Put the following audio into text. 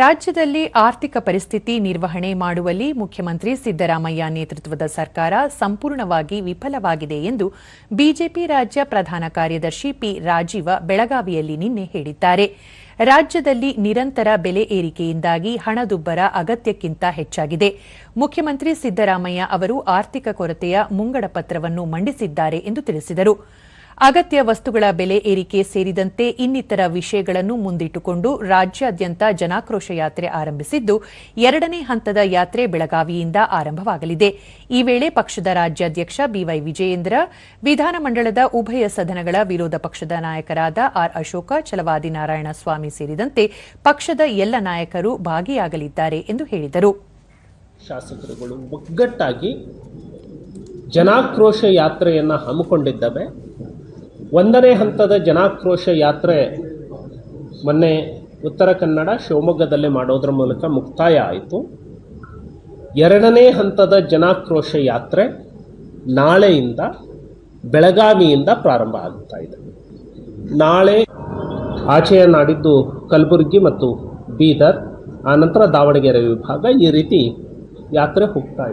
ರಾಜ್ಯದಲ್ಲಿ ಆರ್ಥಿಕ ಪರಿಸ್ಥಿತಿ ನಿರ್ವಹಣೆ ಮಾಡುವಲ್ಲಿ ಮುಖ್ಯಮಂತ್ರಿ ಸಿದ್ದರಾಮಯ್ಯ ನೇತೃತ್ವದ ಸರ್ಕಾರ ಸಂಪೂರ್ಣವಾಗಿ ವಿಫಲವಾಗಿದೆ ಎಂದು ಬಿಜೆಪಿ ರಾಜ್ಯ ಪ್ರಧಾನ ಕಾರ್ಯದರ್ಶಿ ಪಿ ರಾಜೀವ ಬೆಳಗಾವಿಯಲ್ಲಿ ನಿನ್ನೆ ಹೇಳಿದ್ದಾರೆ. ರಾಜ್ಯದಲ್ಲಿ ನಿರಂತರ ಬೆಲೆ ಏರಿಕೆಯಿಂದಾಗಿ ಹಣದುಬ್ಬರ ಅಗತ್ಯಕ್ಕಿಂತ ಹೆಚ್ಚಾಗಿದೆ. ಮುಖ್ಯಮಂತ್ರಿ ಸಿದ್ದರಾಮಯ್ಯ ಅವರು ಆರ್ಥಿಕ ಕೊರತೆಯ ಮುಂಗಡ ಪತ್ರವನ್ನು ಮಂಡಿಸಿದ್ದಾರೆ ಎಂದು ತಿಳಿಸಿದರು. ಅಗತ್ಯ ವಸ್ತುಗಳ ಬೆಲೆ ಏರಿಕೆ ಸೇರಿದಂತೆ ಇನ್ನಿತರ ವಿಷಯಗಳನ್ನು ಮುಂದಿಟ್ಟುಕೊಂಡು ರಾಜ್ಯಾದ್ಯಂತ ಜನಾಕ್ರೋಶ ಯಾತ್ರೆ ಆರಂಭಿಸಿದ್ದು, ಎರಡನೇ ಹಂತದ ಯಾತ್ರೆ ಬೆಳಗಾವಿಯಿಂದ ಆರಂಭವಾಗಲಿದೆ. ಈ ವೇಳೆ ಪಕ್ಷದ ರಾಜ್ಯಾಧ್ಯಕ್ಷ ಬಿವೈ ವಿಜಯೇಂದ್ರ, ವಿಧಾನಮಂಡಲದ ಉಭಯ ಸದನಗಳ ವಿರೋಧ ಪಕ್ಷದ ನಾಯಕರಾದ ಆರ್ ಅಶೋಕ ಚಲವಾದಿನಾರಾಯಣ ಸ್ವಾಮಿ ಸೇರಿದಂತೆ ಪಕ್ಷದ ಎಲ್ಲ ನಾಯಕರು ಭಾಗಿಯಾಗಲಿದ್ದಾರೆ ಎಂದು ಹೇಳಿದರು. ಶಾಸಕರುಗಳು ಒಗ್ಗಟ್ಟಾಗಿ ಜನಾಕ್ರೋಶ ಯಾತ್ರೆಯನ್ನು ಹಮ್ಮಿಕೊಂಡಿದ್ದಾವೆ. ಒಂದನೇ ಹಂತದ ಜನಾಕ್ರೋಶ ಯಾತ್ರೆ ಮೊನ್ನೆ ಉತ್ತರ ಕನ್ನಡ ಶಿವಮೊಗ್ಗದಲ್ಲಿ ಮಾಡೋದ್ರ ಮೂಲಕ ಮುಕ್ತಾಯ ಆಯಿತು. ಎರಡನೇ ಹಂತದ ಜನಾಕ್ರೋಶ ಯಾತ್ರೆ ನಾಳೆಯಿಂದ ಬೆಳಗಾವಿಯಿಂದ ಪ್ರಾರಂಭ ಆಗ್ತಾ ಇದೆ. ನಾಳೆ ಆಚೆಯ ನಾಡಿದ್ದು ಕಲಬುರಗಿ ಮತ್ತು ಬೀದರ್ ಆನಂತರ ದಾವಣಗೆರೆ ವಿಭಾಗ ಈ ರೀತಿ ಯಾತ್ರೆ ಹೋಗ್ತಾ ಇದೆ.